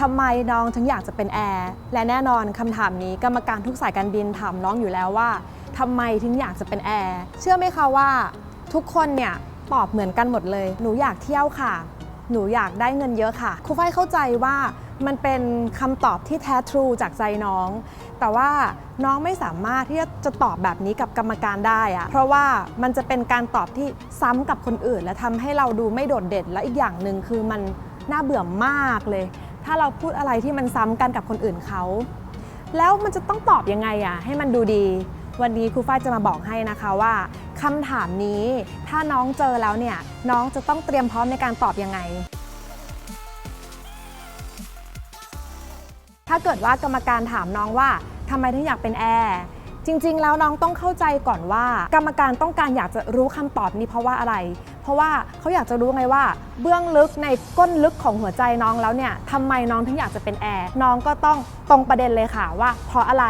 ทำไมน้องถึงอยากจะเป็นแอร์และแน่นอนคำถามนี้กรรมการทุกสายการบินถามน้องอยู่แล้วว่าทำไมถึงอยากจะเป็นแอร์เชื่อไหมคะว่า ทุกคนเนี่ยตอบเหมือนกันหมดเลย หนูอยากเที่ยวค่ะ หนูอยากได้เงินเยอะค่ะครูฝ้ายเข้าใจว่ามันเป็นคำตอบที่แท้ทรูจากใจน้อง แต่ว่าน้องไม่สามารถที่จะตอบแบบนี้กับกรรมการได้อะเพราะว่ามันจะเป็นการตอบที่ซ้ำกับคนอื่น และทำให้เราดูไม่โดดเด่นและอีกอย่างหนึ่งคือมันน่าเบื่อมากเลย ถ้าเราพูดอะไรที่มันซ้ำกันกับคนอื่นเขา แล้วมันจะต้องตอบยังไงอะให้มันดูดี วันนี้ครูฝ้ายจะมาบอกให้นะคะว่าคำถามนี้ถ้าน้องเจอแล้วเนี่ยน้องจะต้องเตรียมพร้อมในการตอบยังไง ถ้าเกิดว่ากรรมการถามน้องว่าทำไมถึงอยากเป็นแอร์ จริง ๆ แล้วน้องต้องเข้าใจก่อนว่า กรรมการต้องการอยากจะรู้คำตอบนี้เพราะว่าอะไร เพราะว่าเขาอยากจะรู้ไงว่า เบื้องลึกในก้นลึกของหัวใจน้องแล้วเนี่ยทำไมน้องถึงอยากจะเป็นแอร์น้องก็ต้องตรงประเด็นเลยค่ะว่า เพราะอะไร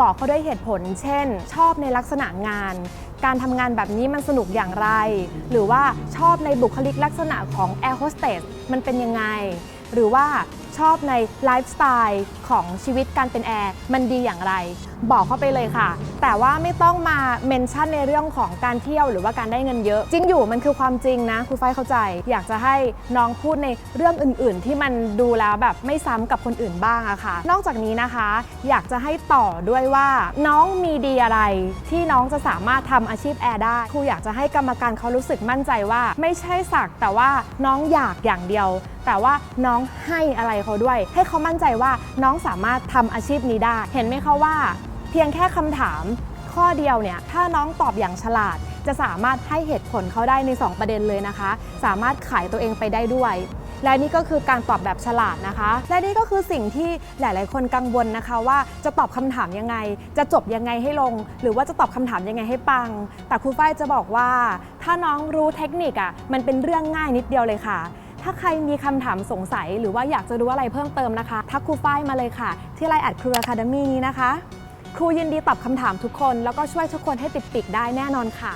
บอกเขาด้วยเหตุผล เช่น ชอบในลักษณะงานการทำงานแบบนี้มันสนุกอย่างไร หรือว่าชอบในบุคลิกลักษณะของแอร์โฮสเตสมันเป็นยังไง หรือว่า ชอบในไลฟ์สไตล์ของชีวิตการเป็นแอร์มันดีอย่างไร บอกเข้าไปเลยค่ะ แต่ว่าไม่ต้องมาเมนชั่นในเรื่องของการเที่ยวหรือว่าการได้เงินเยอะ จริงอยู่มันคือความจริงนะครูฝ้ายเข้าใจ อยากจะให้น้องพูดในเรื่องอื่น ๆ ที่มันดูแล้วแบบไม่ซ้ำกับคนอื่นบ้างอะค่ะ นอกจากนี้นะคะ อยากจะให้ต่อด้วยว่าน้องมีดีอะไร ที่น้องจะสามารถทำอาชีพแอร์ได้ครูอยากจะให้กรรมการเขารู้สึกมั่นใจว่า ไม่ใช่สักแต่ว่าน้องอยากอย่างเดียว แต่ว่าน้องให้อะไรเขาด้วย ให้เขามั่นใจว่าน้องสามารถทำอาชีพนี้ได้ เห็นไหมคะว่า เพียงแค่คำถามข้อเดียวเนี่ยถ้าน้องตอบอย่างฉลาด จะสามารถให้เหตุผลเขาได้ใน 2 ประเด็นเลยนะคะ สามารถขายตัวเองไปได้ด้วยและนี่ก็คือการตอบแบบฉลาดนะคะ และนี่ก็คือสิ่งที่หลาย ๆ คนกังวลนะคะว่าจะตอบคำถามยังไง จะจบยังไงให้ลง หรือว่าจะตอบคำถามยังไงให้ปัง แต่ครูฝ้ายจะบอกว่า ถ้าน้องรู้เทคนิคอะ่ะมันเป็นเรื่องง่ายนิดเดียวเลยค่ะ ถ้าใครมีคำถามสงสัย หรือว่าอยากจะรู้อะไรเพิ่มเติมนะคะ ทักครูฝ้ายมาเลยค่ะ ที่ไลน์แอดครูอะคาเดมี่นี้นะคะ ครูยินดีตอบคำถามทุกคน แล้วก็ช่วยทุกคนให้ติดปีกได้แน่นอนค่ะ